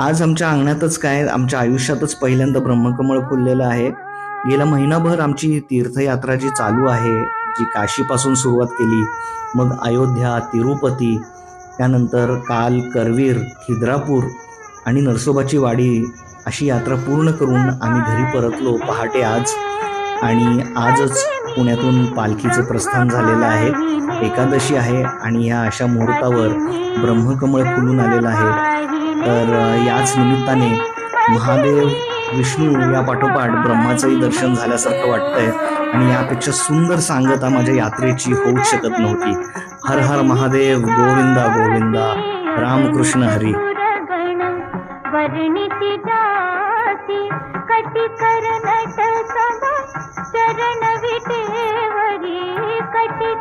आज आमच्या अंगणातच काय आमच्या आयुष्यातच पहिल्यांदा ब्रह्मकमळ फुललेलं आहे. गेला महिनाभर आमची तीर्थयात्रा जी चालू आहे जी काशीपासून सुरुवात केली मग अयोध्या तिरुपती त्यानंतर काल करवीर खिद्रापूर आणि नरसोबाची वाडी अशी यात्रा पूर्ण करून आम्ही घरी परतलो. पहाटे आज आणि आजच पुण्यातून पालखीचं प्रस्थान झालेलं आहे. एकादशी आहे आणि या अशा मुहूर्तावर ब्रह्मकमळ फुलून आलेलं आहे. तर याच निमित्ताने महादेव विष्णू या पाठोपाठ ब्रह्माचंही दर्शन झाल्यासारखं वाटतंय. आणि यापेक्षा सुंदर सांगता माझ्या यात्रेची होऊ शकत नव्हती. हर हर महादेव गोविंदा गोविंदा रामकृष्ण हरी. कटी कर चरण विटेवरी कटी